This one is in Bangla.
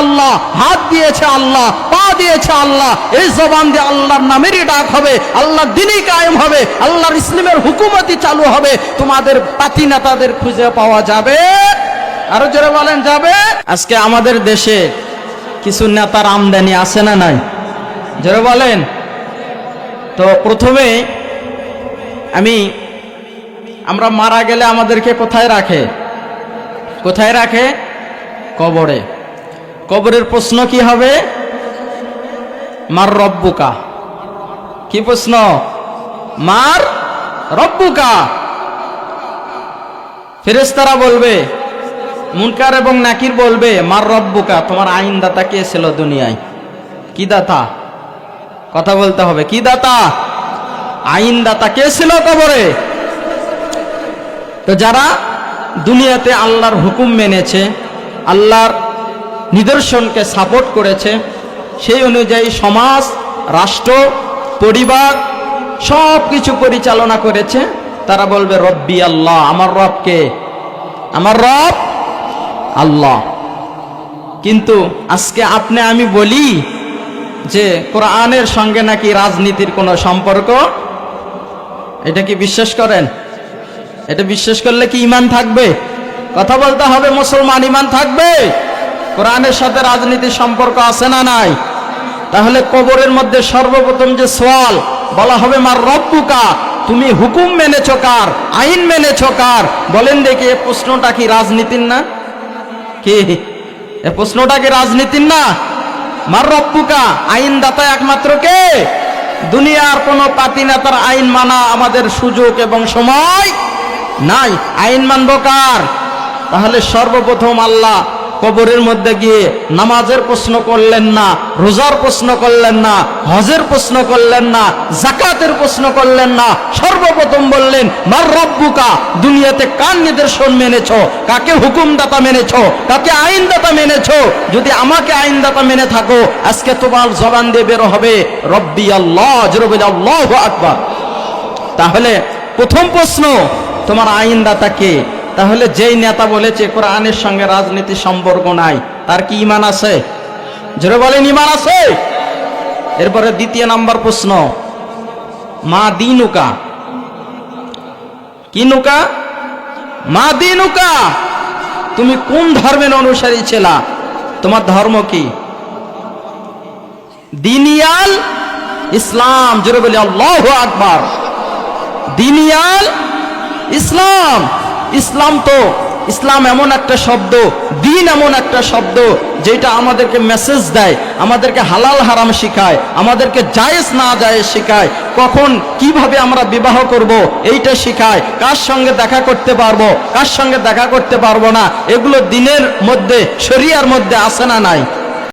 আল্লাহ, হাত দিয়েছে আল্লাহ, পা দিয়েছে আল্লাহ, এই জবান দিয়ে আল্লাহর নামেরই ডাক হবে, আল্লাহর দিনই কায়েম হবে, আল্লাহর ইসলামের হুকুমতি চালু হবে, তোমাদের পাতি নেতাদের খুঁজে পাওয়া যাবে, আরও জোরে বলেন, যাবে। আজকে আমাদের দেশে কিছু নেতার আমদানি আছে না নাই? জোরে বলেন। তো প্রথমে আমি, আমরা মারা গেলে আমাদেরকে কোথায় রাখে? কোথায় রাখে? কবরে। কবরের প্রশ্ন কি হবে? মার রব্বুকা। কি প্রশ্ন? মার রব্বুকা। ফেরেস্তারা বলবে, মুনকার এবং নাকির বলবে, মার রব্বুকা, তোমার আইনদাতা কে ছিল দুনিয়ায়? কি দাতা? কথা বলতে হবে, কি দাতা? আইনদাতা কে ছিল কবরে? তো যারা দুনিয়াতে আল্লাহর হুকুম মেনেছে, আল্লাহর নিদর্শনকে সাপোর্ট করেছে। সেই অনুযায়ী সমাজ, রাষ্ট্র, পরিবার সব কিছু পরিচালনা করেছে। তারা বলবে, রব্বি আল্লাহ, আমার রবকে। আমার রব আল্লাহ। কিন্তু আজকে আপনি, আমি বলি যে, কোরআনের সঙ্গে নাকি রাজনীতির কোনো সম্পর্ক? এটা কি বিশ্বাস করেন? এটা বিশ্বাস করলে কি ইমান থাকবে? কথা বলতে হবে, মুসলমান ইমান থাকবে? কোরআনের সাথে রাজনীতির সম্পর্ক আছে না নাই? তাহলে কবরের মধ্যে সর্বপ্রথম যে সোয়াল বলা হবে, মার রব্বুকা তুমি হুকুম মেনেছ কার? আইন মেনেছ কার? বলেন দেখি, এ প্রশ্নটা কি রাজনীতির না? কি? এ প্রশ্নটা কি রাজনীতির না? মার রব্বুকা আইনদাতা একমাত্র কে? দুনিয়ার কোনো পাতি নেতার আইন মানা আমাদের সুযোগ এবং সময় নাই। আইন মানব কার? তাহলে সর্বপ্রথম আল্লাহ কবরের মধ্যে গিয়ে নামাজের প্রশ্ন করলেন না, রোজার প্রশ্ন করলেন না, হজের প্রশ্ন করলেন না জাকাতের প্রশ্ন করলেন না, সর্বপ্রথম বললেন, মার রব্বুকা, দুনিয়াতে কার নিদর্শন মেনেছ? কাকে হুকুমদাতা মেনেছ? কাকে আইনদাতা মেনেছ? যদি আমাকে আইনদাতা মেনে থাকো, আজকে তোমার জবান দিয়ে বেরো হবে, রব্বি আল্লাহ জরবে আল্লাহ আকবার। তাহলে প্রথম প্রশ্ন, তোমার আইনদাতা কে? তাহলে যেই নেতা বলেছে, কোরআনের সঙ্গে রাজনীতির সম্পর্ক নাই, তার কি ইমান আছে? জোরে বলেন ইমান আছে। এরপরে দ্বিতীয় নাম্বার প্রশ্ন, মা দিনুকা? কি নুকা? মা দিনুকা? তুমি কোন ধর্মের অনুসারী ছিলা? তোমার ধর্ম কি? দিনিয়াল ইসলাম। জোরে বলি, আল্লাহ আকবার। দিনিয়াল ইসলাম। ইসলাম তো, ইসলাম এমন একটা শব্দ, দিন এমন একটা শব্দ, যেটা আমাদেরকে মেসেজ দেয়, আমাদেরকে হালাল হারাম শেখায়, আমাদেরকে জায়েজ না জায়েজ শেখায়। কখন, কীভাবে আমরা বিবাহ করব, এইটা শেখায়, কার সঙ্গে দেখা করতে পারব, কার সঙ্গে দেখা করতে পারব না, এগুলো দিনের মধ্যে, শরিয়ার মধ্যে আসে না নাই?